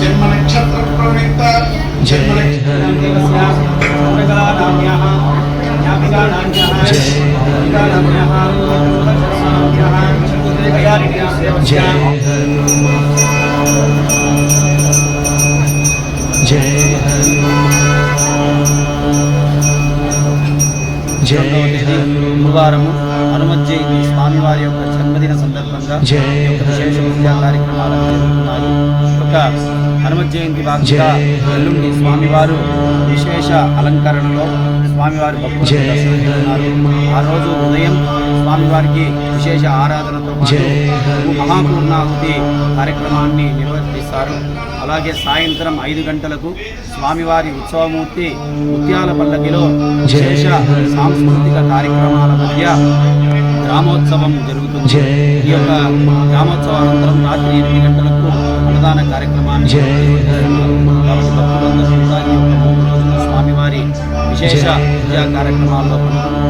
जन्म नक्षत्र जय हनुमान जय हनुमान రెండవ తేదీ గురువారము హనుమత్ జయంతి స్వామివారి యొక్క జన్మదిన సందర్భంగా విశేష పూజా కార్యక్రమాలు జరుగుతున్నాయి. యొక్క హనుమత్ జయంతి భాగంగా ఎల్లుండి స్వామివారు విశేష అలంకరణలో స్వామివారి భక్తులు దర్శనమిస్తున్నారు ఆ రోజు ఉదయం స్వామివారికి విశేష ఆరాధనతో పాటు మహాపూర్ణాహుతి కార్యక్రమాన్ని నిర్వర్తిస్తారు అలాగే సాయంత్రం ఐదు గంటలకు స్వామివారి ఉత్సవమూర్తి ముత్యాల పల్లకిలో విశేష సాంస్కృతిక కార్యక్రమాల మధ్య గ్రామోత్సవం జరుగుతుంది. ఈ యొక్క గ్రామోత్సవానంతరం రాత్రి ఎనిమిది గంటలకు అన్నదాన కార్యక్రమాన్ని విశేష పూజా కార్యక్రమాల్లో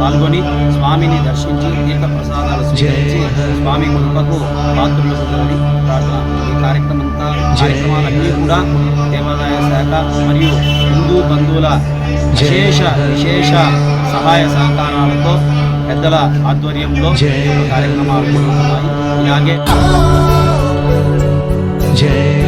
పాల్గొని స్వామిని దర్శించి తీర్థ ప్రసాదాలు స్వీకరించి స్వామి కృపకు పాత్రలు ఉండాలని ప్రార్థన. ఈ కార్యక్రమం కార్యక్రమాలన్నీ కూడా దేవాదాయ శాఖ మరియు హిందూ బంధువుల విశేష విశేష సహాయ సహకారాలతో పెద్దల ఆధ్వర్యంలో కార్యక్రమాలు జరుగుతున్నాయి. ఇలాగే జయ